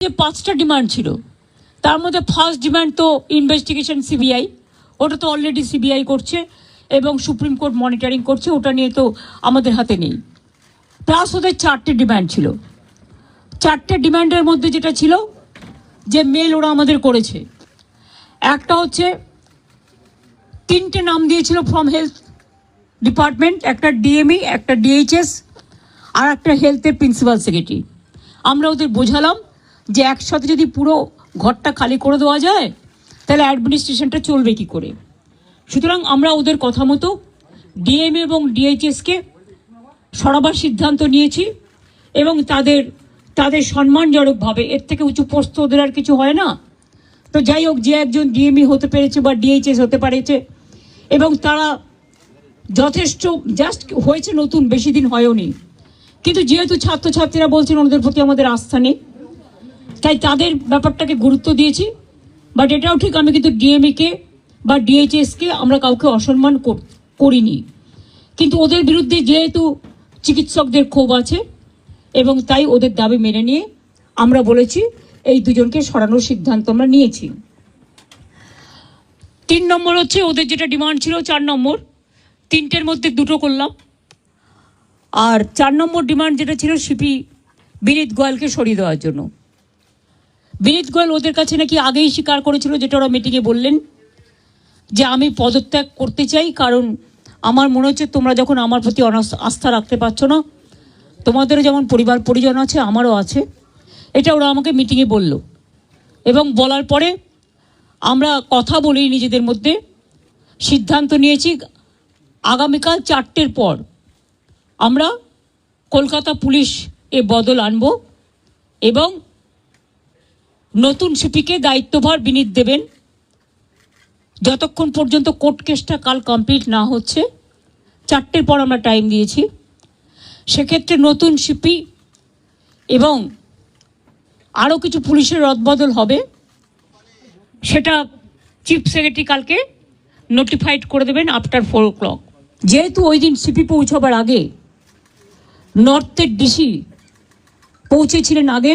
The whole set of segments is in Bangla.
যে পাঁচটা ডিমান্ড ছিল, তার মধ্যে ফার্স্ট ডিমান্ড তো ইনভেস্টিগেশন সিবিআই ওটা তো অলরেডি সিবিআই করছে এবং সুপ্রিম কোর্ট মনিটরিং করছে, ওটা নিয়ে তো আমাদের হাতে নেই। প্লাস ওদের চারটে ডিমান্ড ছিল। চারটে ডিমান্ডের মধ্যে যেটা ছিল, যে মেল ওরা আমাদের করেছে। একটা হচ্ছে, তিনটে নাম দিয়েছিল ফ্রম হেলথ ডিপার্টমেন্ট একটা ডিএমই একটা ডিএইচএস আর একটা হেলথের প্রিন্সিপাল সেক্রেটারি আমরা ওদের বোঝালাম যে একসাথে যদি পুরো ঘরটা খালি করে দেওয়া যায়, তাহলে অ্যাডমিনিস্ট্রেশনটা চলবে কি করে? সুতরাং আমরা ওদের কথা মতো ডিএম এবং ডিএইচএসকে সরাবার সিদ্ধান্ত নিয়েছি এবং তাদের তাদের সম্মানজনকভাবে, এর থেকে উঁচু পোস্ত ওদের আর কিছু হয় না। তো যাই হোক, যে একজন ডিএমই হতে পেরেছে বা ডিএইচএস হতে পেরেছে এবং তারা যথেষ্ট, জাস্ট হয়েছে নতুন, বেশি দিন হয়ওনি। কিন্তু যেহেতু ছাত্রছাত্রীরা বলছেন, ওদের প্রতি আমাদের আস্থা নেই। তাই তাদের ব্যাপারটাকে গুরুত্ব দিয়েছি বাট এটাও ঠিক আমি কিন্তু ডিএমএকে বা ডিএইচএসকে আমরা কাউকে অসম্মান কর- করিনি। কিন্তু ওদের বিরুদ্ধে যেহেতু চিকিৎসকদের ক্ষোভ আছে, এবং তাই ওদের দাবি মেনে নিয়ে আমরা বলেছি, এই দুজনকে সরানোর সিদ্ধান্ত আমরা নিয়েছি। তিন নম্বর হচ্ছে ওদের যেটা ডিমান্ড ছিল চার নম্বর, তিনটের মধ্যে দুটো করলাম। আর চার নম্বর ডিমান্ড যেটা ছিল সিপি বিনীত গোয়ালকে সরিয়ে দেওয়ার জন্য। বিনীত গোয়াল ওদের কাছে নাকি আগেই স্বীকার করেছিল, যেটা ওরা মিটিংয়ে বললেন, যে আমি পদত্যাগ করতে চাই, কারণ আমার মনে হচ্ছে তোমরা যখন আমার প্রতি আস্থা রাখতে পারছ না, তোমাদেরও যেমন পরিবার পরিজন আছে, আমারও আছে, এটা ওরা আমাকে মিটিংয়ে বলল। এবং বলার পরে আমরা কথা বলি নিজেদের মধ্যে সিদ্ধান্ত নিয়েছি, আগামীকাল চারটের পর আমরা কলকাতা পুলিশ এ বদল আনব এবং নতুন সিপিকে দায়িত্বভার বিনীত দেবেন। যতক্ষণ পর্যন্ত কোর্ট কেসটা কাল কমপ্লিট না হচ্ছে, চারটের পর আমরা টাইম দিয়েছি। সেক্ষেত্রে নতুন সিপি এবং আরও কিছু পুলিশের রদবদল হবে, সেটা চিফ সেক্রেটারি কালকে নোটিফাইড করে দেবেন আফটার ফোর ও ক্লক যেহেতু ওই দিন সিপি পৌঁছাবার আগে নর্থের ডিসি পৌঁছেছিলেন আগে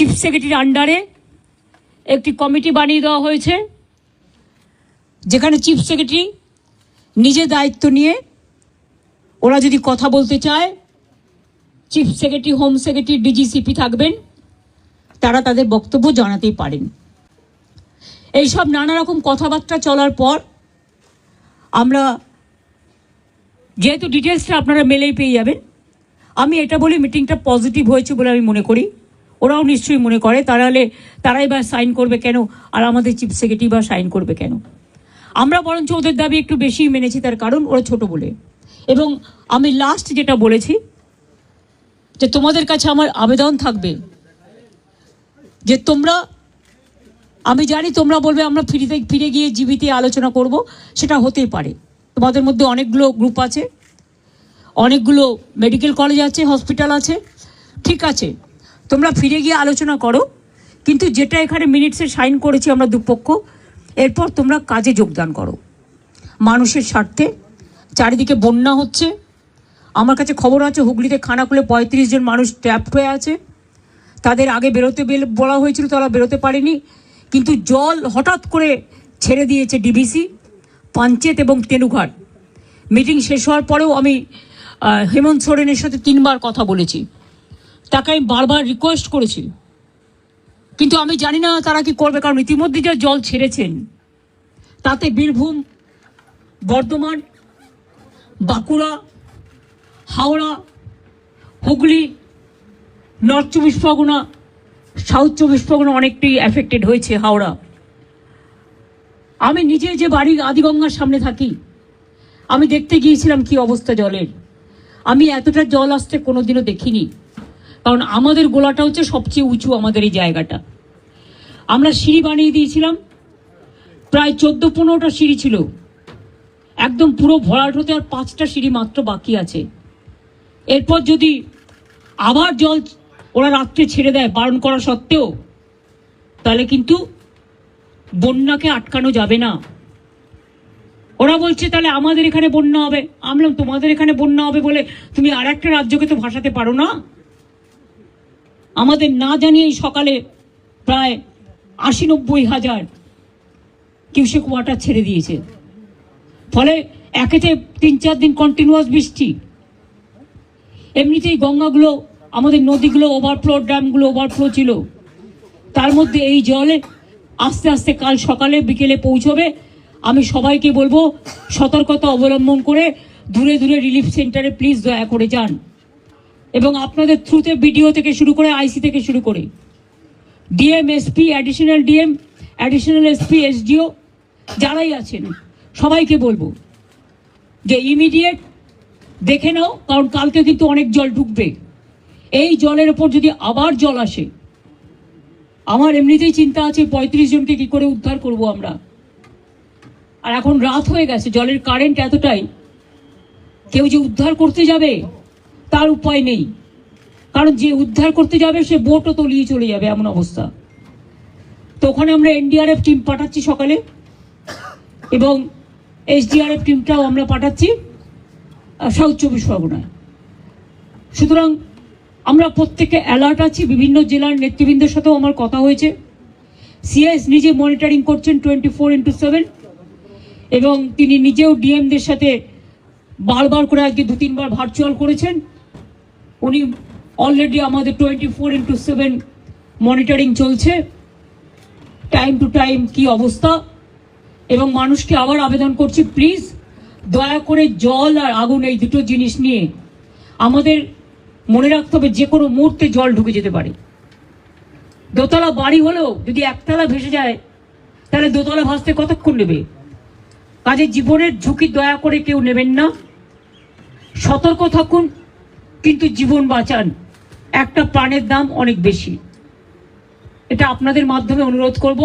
চিফ সেক্রেটারির আন্ডারে একটি কমিটি বানিয়ে দেওয়া হয়েছে, যেখানে চিফ সেক্রেটারি নিজে দায়িত্ব নিয়ে ওরা যদি কথা বলতে চায়, chief secretary, home secretary, DG CP থাকবেন, তারা তাদের বক্তব্য জানাতেই পারেন। এইসব নানা রকম কথাবার্তা চলার পর আমরা যেহেতু ডিটেলসটা আপনারা মেলেই পেয়ে যাবেন, আমি এটা বলি মিটিংটা পজিটিভ হয়েছে বলে আমি মনে করি। ওরাও নিশ্চয়ই মনে করে তারা হলে তারাই বা সাইন করবে কেন? আর আমাদের চিফ সেক্রেটারি বা সাইন করবে কেন? আমরা বরঞ্চ ওদের দাবি একটু বেশি মেনেছি, তার কারণ ওরা ছোট বলে। এবং আমি লাস্ট যেটা বলেছি, যে তোমাদের কাছে আমার আবেদন থাকবে, যে তোমরা, আমি জানি তোমরা বলবে আমরা ফিরিতে, ফিরে গিয়ে জীবিতে আলোচনা করব, সেটা হতেই পারে। তোমাদের মধ্যে অনেকগুলো গ্রুপ আছে, অনেকগুলো মেডিকেল কলেজ আছে হসপিটাল আছে, ঠিক আছে। তোমরা ফিরে গিয়ে আলোচনা করো। কিন্তু যেটা এখানে মিনিটসে সাইন করেছি আমরা দুপক্ষ, এরপর তোমরা কাজে যোগদান করো। মানুষের স্বার্থে, চারিদিকে বন্যা হচ্ছে। আমার কাছে খবর আছে, হুগলিতে খানাকুলে পঁয়ত্রিশ জন মানুষ ট্র্যাপড হয়ে আছে। তাদের আগে বেরোতে বলা হয়েছিল, তারা বেরোতে পারেনি। কিন্তু জল হঠাৎ করে ছেড়ে দিয়েছে ডিবিসি পাঞ্চেত এবং তেনুঘাট। মিটিং শেষ হওয়ার পরেও আমি হেমন্ত সোরেনের সাথে তিনবার কথা বলেছি। তাকে আমি বারবার রিকোয়েস্ট করেছি। কিন্তু আমি জানি না তারা কি করবে, কারণ ইতিমধ্যে যা জল ছেড়েছেন, তাতে বীরভূম, বর্ধমান, বাঁকুড়া, হাওড়া, হুগলি, নর্থ চব্বিশ পরগনা, সাউথ চব্বিশ পরগনা অনেকটাই অ্যাফেক্টেড হয়েছে হাওড়া। আমি নিজে যে বাড়ি আদিগঙ্গার সামনে থাকি, আমি দেখতে গিয়েছিলাম কি অবস্থা জলের। আমি এতটা জল আসতে কোনোদিনও দেখিনি। কারণ আমাদের গোলাটা হচ্ছে সবচেয়ে উঁচু আমাদের এই জায়গাটা। আমরা সিঁড়ি বানিয়ে দিয়েছিলাম। প্রায় চোদ্দ পনেরোটা সিঁড়ি ছিল। একদম পুরো ভরাট হতে আর পাঁচটা সিঁড়ি মাত্র বাকি আছে। এরপর যদি আবার জল ওরা রাত্রে ছেড়ে দেয় বারণ করা সত্ত্বেও, তাহলে কিন্তু বন্যাকে আটকানো যাবে না। ওরা বলছে, তাহলে আমাদের এখানে বন্যা হবে। আমলাম তোমাদের এখানে বন্যা হবে বলে তুমি আর একটা রাজ্যকে তো ভাসাতে পারো না? আমাদের না জানিয়েই সকালে প্রায় আশি নব্বই হাজার কিউসেক ওয়াটার ছেড়ে দিয়েছে। ফলে একেতে তিন চার দিন কন্টিনিউয়াস বৃষ্টি। এমনিতেই গঙ্গাগুলো, আমাদের নদীগুলো ওভারফ্লো ড্যামগুলো ওভারফ্লো ছিল। তার মধ্যে এই জলে আস্তে আস্তে কাল সকালে বিকেলে পৌঁছবে। আমি সবাইকে বলব, সতর্কতা অবলম্বন করে দূরে দূরে রিলিফ সেন্টারে প্লিজ দয়া করে যান। এবং আপনাদের থ্রুতে বিডিও থেকে শুরু করে আইসি থেকে শুরু করে। DM, SP additional DM additional SP, SDO, যারাই আছেন, সবাইকে বলব যে ইমিডিয়েট দেখে নাও, কারণ কালকে কিন্তু অনেক জল ঢুকবে। এই জলের ওপর যদি আবার জল আসে, আমার এমনিতেই চিন্তা আছে পঁয়ত্রিশ জনকে কি করে উদ্ধার করব আমরা। আর এখন রাত হয়ে গেছে, জলের কারেন্ট এতটাই। কেউ যে উদ্ধার করতে যাবে তার উপায় নেই। কারণ যে উদ্ধার করতে যাবে, সে বোটও তলিয়ে চলে যাবে এমন অবস্থা। তো ওখানে আমরা এনডিআরএফ টিম পাঠাচ্ছি সকালে, এবং এসডিআরএফ টিমটাও আমরা পাঠাচ্ছি সাউথ চব্বিশ পরগনায়। সুতরাং আমরা প্রত্যেকে অ্যালার্ট আছি, বিভিন্ন জেলার নেতৃবৃন্দের সাথেও আমার কথা হয়েছে। সিএস নিজে মনিটরিং করছেন টোয়েন্টি ফোর ইন্টু সেভেন, এবং তিনি নিজেও ডিএমদের সাথে বারবার করে আজকে দু তিনবার ভার্চুয়াল করেছেন। উনি অলরেডি আমাদের twenty four into seven monitoring চলছে। টাইম টু টাইম কি অবস্থা? এবং মানুষকে আবার আবেদন করছি প্লিজ দয়া করে জল আর আগুন এই দুটো জিনিস নিয়ে। আমাদের মনে রাখতে হবে, যে কোনো মুহূর্তে জল ঢুকে যেতে পারে। দোতলা বাড়ি হলেও যদি একতলা ভেসে যায়, তাহলে দোতলা ভাসতে কতক্ষণ নেবে? কাজে জীবনের ঝুঁকি দয়া করে কেউ নেবেন না। সতর্ক থাকুন কিন্তু জীবন বাঁচান, একটা প্রাণের দাম অনেক বেশি। এটা আপনাদের মাধ্যমে অনুরোধ করব।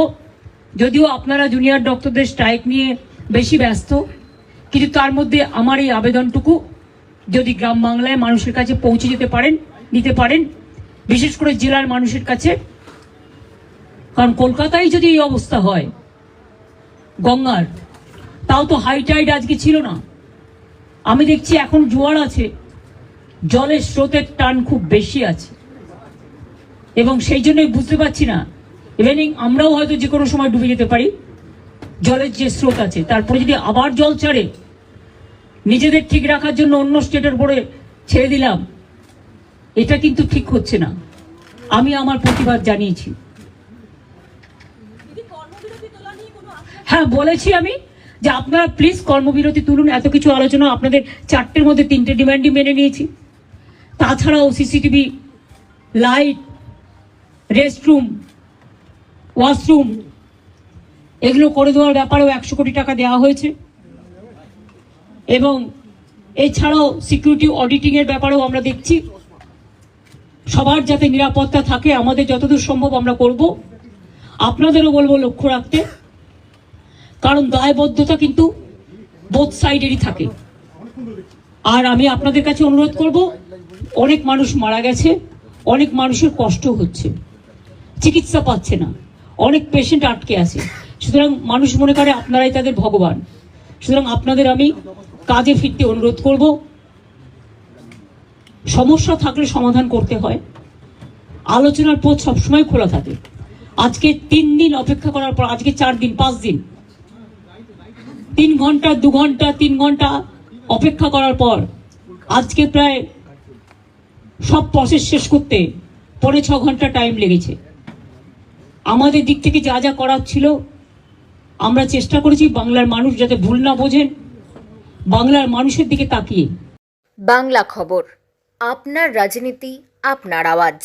যদিও আপনারা জুনিয়র ডক্টরদের স্ট্রাইক নিয়ে বেশি ব্যস্ত, কিন্তু তার মধ্যে আমার এই আবেদনটুকু যদি গ্রাম বাংলায় মানুষের কাছে পৌঁছে যেতে পারেন, নিতে পারেন, বিশেষ করে জেলার মানুষের কাছে। কারণ কলকাতায় যদি এই অবস্থা হয়, গঙ্গার, তাও তো হাই টাইড আজকে ছিল না। আমি দেখছি এখন জোয়ার আছে। জলের স্রোতের টান খুব বেশি আছে। এবং সেই জন্যই বুঝতে পারছি না ইভেনিং আমরাও হয়তো যে কোনো সময় ডুবে যেতে পারি জলের যে স্রোত আছে তারপরে যদি আবার জল ছাড়ে নিজেদের ঠিক রাখার জন্য অন্য স্টেটের পরে ছেড়ে দিলাম এটা কিন্তু ঠিক হচ্ছে না। আমি আমার প্রতিবাদ জানিয়েছি। হ্যাঁ বলেছি আমি যে আপনারা প্লিজ কর্মবিরতি তুলুন এত কিছু আলোচনা আপনাদের চারটের মধ্যে তিনটে ডিমান্ডই মেনে নিয়েছি। তাছাড়াও সিসিটিভি, লাইট, রেস্টরুম, ওয়াশরুম, এগুলো করে দেওয়ার ব্যাপারেও একশো কোটি টাকা দেওয়া হয়েছে। এবং এছাড়াও সিকিউরিটি অডিটিংয়ের ব্যাপারেও আমরা দেখছি, সবার যাতে নিরাপত্তা থাকে, আমাদের যতদূর সম্ভব আমরা করব। আপনাদেরও বলব লক্ষ্য রাখতে, কারণ দায়বদ্ধতা কিন্তু বোথ সাইডেরই থাকে। আর আমি আপনাদের কাছে অনুরোধ করব, অনেক মানুষ মারা গেছে, অনেক মানুষের কষ্ট হচ্ছে, চিকিৎসা পাচ্ছে না, অনেক পেশেন্ট আটকে আছে। সুতরাং মানুষ মনে করে আপনারাই তাদের ভগবান। সুতরাং আপনাদের আমি কাজে ফিরতে অনুরোধ করব। সমস্যা থাকলে সমাধান করতে হয়। আলোচনার পথ সবসময় খোলা থাকে। আজকে তিন দিন অপেক্ষা করার পর, আজকে চার দিন, পাঁচ দিন। তিন ঘণ্টা, দু ঘণ্টা, তিন ঘণ্টা অপেক্ষা করার পর আজকে প্রায় সব প্রসেস শেষ করতে পরে ছ ঘণ্টা টাইম লেগেছে। আমাদের দিক থেকে যা যা করার ছিল, আমরা চেষ্টা করেছি বাংলার মানুষ যাতে ভুল না বোঝেন, বাংলার মানুষের দিকে তাকিয়ে। বাংলা খবর, আপনার রাজনীতি, আপনার আওয়াজ।